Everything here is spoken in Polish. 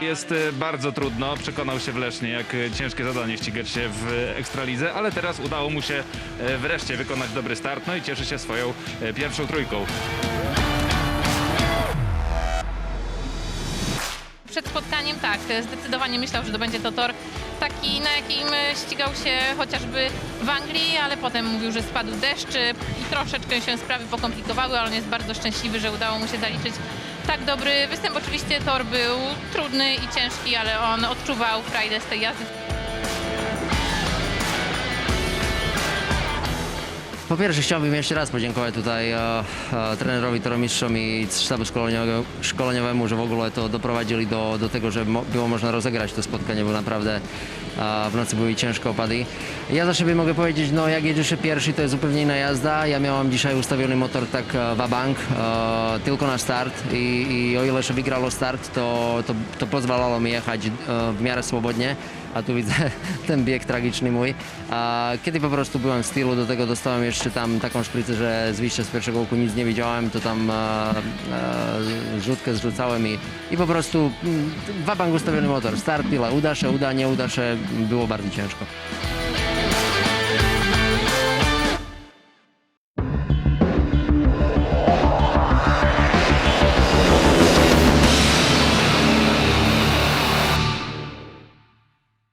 Jest e, bardzo trudno, przekonał się w Lesznie, jak e, ciężkie zadanie ścigać się w Ekstralidze, ale teraz udało mu się e, wreszcie wykonać dobry start, no i cieszy się swoją e, pierwszą trójką. Tak, zdecydowanie myślał, że to będzie to tor taki, na jakim e, ścigał się chociażby w Anglii, ale potem mówił, że spadł deszcz e, i troszeczkę się sprawy pokomplikowały, ale on jest bardzo szczęśliwy, że udało mu się zaliczyć tak dobry występ. Oczywiście tor był trudny i ciężki, ale on odczuwał frajdę z tej jazdy. Po pierwsze chciałbym jeszcze raz podziękować tutaj e, e, trenerowi, toromistrzom i sztabu szkoleniowego, szkoleniowemu, że w ogóle to doprowadzili do, do tego, że mo, było można rozegrać to spotkanie, bo naprawdę w nocy były ciężkie opady. Ja za siebie mogę powiedzieć, no jak jedziesz pierwszy, to jest zupełnie inna jazda. Ja miałam dzisiaj ustawiony motor tak e, wabank, e, tylko na start i, i o ile się wygrało start, to, to, to pozwalało mi jechać e, w miarę swobodnie a tu widzę ten bieg tragiczny mój. A kiedy po prostu byłem w stylu, do tego dostałem jeszcze tam taką szprycę, że z z pierwszego łuku nic nie widziałem, to tam e, e, rzutkę zrzucałem i, i po prostu mm, wabank ustawiony motor. Start, tyle. Uda się, uda, nie uda się, było bardzo ciężko.